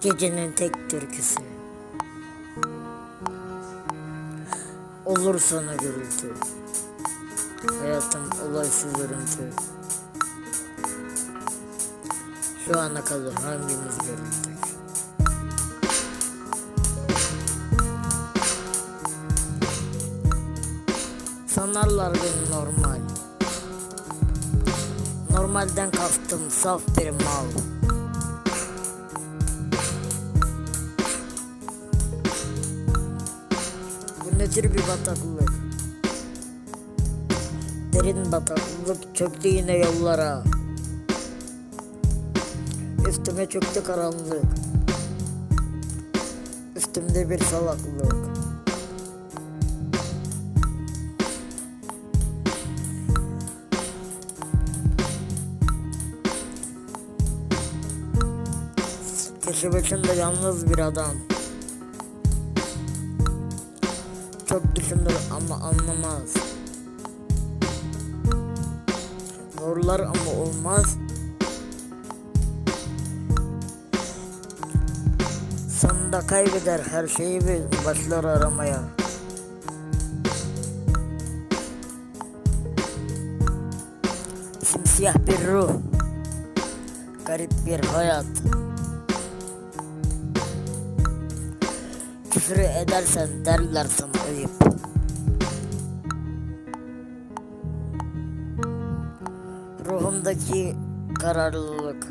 Gecenin tek türküsü. Olur sana gürültü. Hayatım olaysız örüntü. Şu ana kadar hangimiz görüldük? Sanarlar beni normal. Normalden kastım saf bir mal. Nedir bir bataklık? Derin bataklık çöktü yine yollara. Üstüme çöktü karanlık. Üstümde bir salaklık. Köşe başında yalnız bir adam. Çok düşünür ama anlamaz. Zorlar ama olmaz. Sonunda kaybeder her şeyi ve başlar aramaya. Simsiyah bir ruh. Garip bir hayat. Küfür edersen derler sana ayıp. Ruhumdaki kararlılık.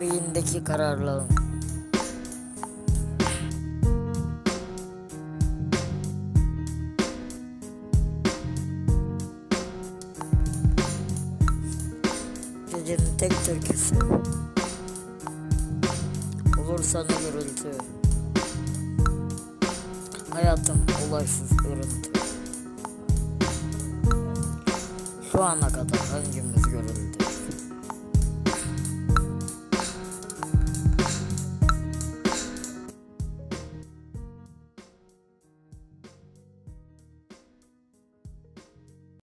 Beyindeki kararlılığım. Gecenin tek türküsü. Olur sana gürültü. Hayatım olaysız örüntü. Şu ana kadar hangimiz görüldü?